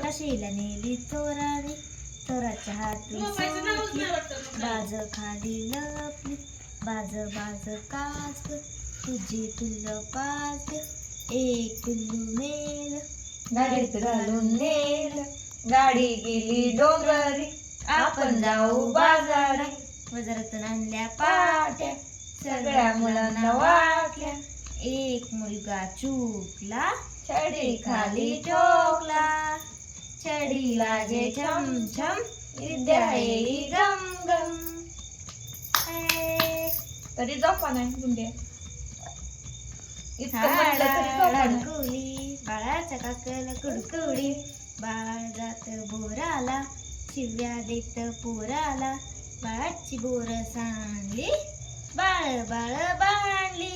काशीला नेली चोराने चोराच्या हातून बाज खाली लपली बाज बाज काच तुझी पिल्ल पाच एक पिल्लू मेल. गाडीत घालून नेल. गाडी गेली डोंगरी. आपण जाऊ बाजारी. बाजारातून आणल्या पाट्या. सगळ्या मुलांना वाटल्या एक मुलगा चुकला छडी खाली ठोकला. छडी वाजे छम छम विद्या येई गम गम. तरी झोपा नाही नाही. लडकुली बाळाच्या काकल कुडकुडी. बाळ जात बोराला शिव्या देत पोराला. बाळाची बोर सांडली बाळ बाळ बांधली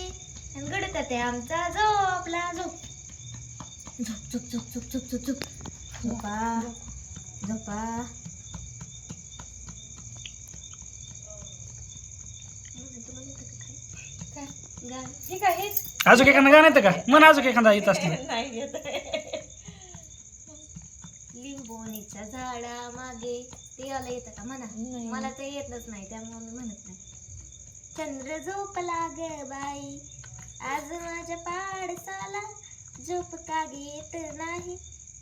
आणि गडकं ते आमचा झोपला झोप झोप झोप झोप झोप झोप झोप झोप झोपा झोपा. ठीक आहे. अजून एखादं गाणं येतं का मन अजून एखादा येत नाही येत. लिंबोणीच्या झाडा मागे ते आलं येतं का म्हणा. मला ते येतच नाही त्यामुळे मी म्हणत नाही चंद्र झोपला ग बाई आज माझ्या पाडसाला झोप का येत नाही?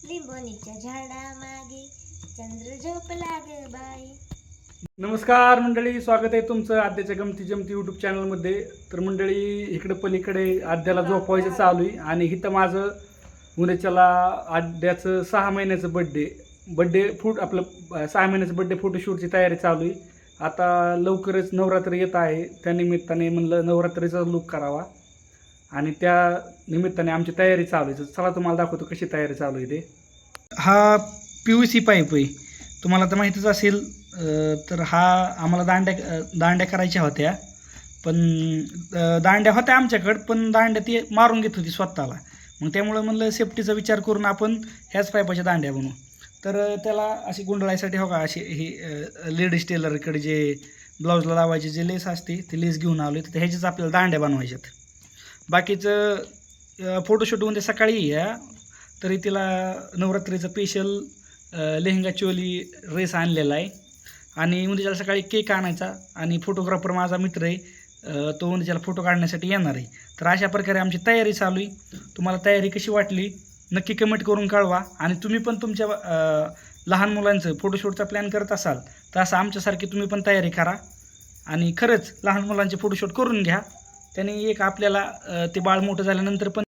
लिंबोणीच्या झाडा मागे चंद्र झोपला ग बाई. नमस्कार मंडळी स्वागत आहे तुमचं आद्याच्या गमती जमती यूट्यूब चॅनलमध्ये तर मंडळी इकडे पलीकडे आद्याला झोपवायचं चालू आहे आणि इथं माझं उद्याच्याला आद्याचं सहा महिन्याचं बड्डे बड्डे फूट आपलं सहा महिन्याचं बड्डे फोटोशूटची तयारी चालू आहे. आता लवकरच नवरात्र येत आहे. त्या निमित्ताने म्हणलं नवरात्रीचा लुक करावा. आणि त्या निमित्ताने आमची तयारी चालू आहे. तर चला तुम्हाला दाखवतो कशी तयारी चालू आहे ते. हा पी यू सी पाईप आहे तुम्हाला तर माहीतच असेल तर हा आम्हाला दांड्या दांड्या करायच्या होत्या. पण दांड्या होत्या आमच्याकडं पण दांड्या ती मारून घेत होती स्वतःला. मग त्यामुळं म्हणलं सेफ्टीचा विचार करून आपण ह्याच पाईपाच्या दांड्या बनवू. तर त्याला अशी गुंडळायसाठी हो का अशी ही लेडीज टेलरकडे जे ब्लाऊजला लावायची जे लेस असते ते लेस घेऊन आलो तर ह्याच्याच आपल्याला दांड्या बनवायच्यात. बाकीचं फोटोशूट उद्या सकाळी या तरी तिला नवरात्रीचं स्पेशल लेहंगा चोली ड्रेस आणलेला आहे. आणि उद्याच्याला सकाळी केक आणायचा आणि फोटोग्राफर माझा मित्र आहे तो उद्याच्याला फोटो काढण्यासाठी येणार आहे. तर अशा प्रकारे आमची तयारी चालू आहे. तुम्हाला तयारी कशी वाटली नक्की कमेंट करून कळवा. आणि तुम्ही पण तुमच्या लहान मुलांचं फोटोशूटचा प्लॅन करत असाल तर असं आमच्यासारखी तुम्ही पण तयारी करा. आणि खरंच लहान मुलांचे फोटोशूट करून घ्या. त्यांनी एक आपल्याला ते बाळ मोठं झाल्यानंतर पण